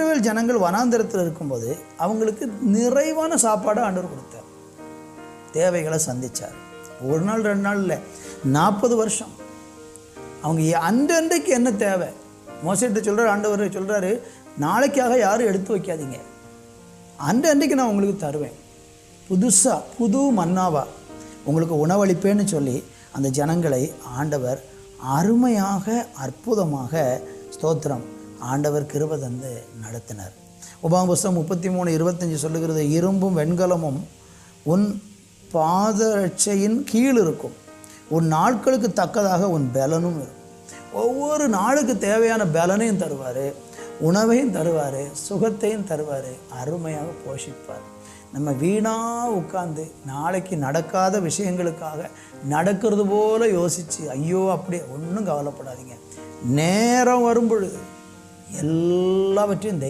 இஸ்ரவேல் ஜனங்கள் வனாந்திரத்தில் இருக்கும்போது அவங்களுக்கு நிறைவான சாப்பாடு ஆண்டவர் கொடுத்தார். தேவைகளை சந்திச்சார். ஒரு நாள் ரெண்டு நாள் இல்லை நாற்பது வருஷம். அவங்க அன்றைக்கு அன்றன்றைக்கு என்ன தேவை? மோசிட்டு சொல்கிறார் ஆண்டவர் சொல்கிறாரு நாளைக்காக யாரும் எடுத்து வைக்காதீங்க. அன்றைக்கு நான் உங்களுக்கு தருவேன். புதுசாக புது மன்னாவா. உங்களுக்கு உணவளிப்பேன்னு சொல்லி அந்த ஜனங்களை ஆண்டவர் அருமையாக அற்புதமாக ஸ்தோத்திரம். ஆண்டவர் கிருபை தந்து நடத்தினார். உபாம் புஸ்தகம் முப்பத்தி மூணு இருபத்தஞ்சி சொல்லுகிறது இரும்பும் வெண்கலமும் உன் பாதரட்சையின் கீழ் இருக்கும். உன் நாட்களுக்கு தக்கதாக உன் பலனும் இருக்கும். ஒவ்வொரு நாளுக்கு தேவையான பலனையும் தருவார் உணவையும் தருவார் சுகத்தையும் தருவார் அருமையாக போஷிப்பார். நம்ம வீணாக உட்காந்து நாளைக்கு நடக்காத விஷயங்களுக்காக நடக்கிறது போல யோசித்து ஐயோ அப்படியே ஒன்றும் கவலைப்படாதீங்க. நேரம் வரும் എല്ലാവറ്റും എന്ത്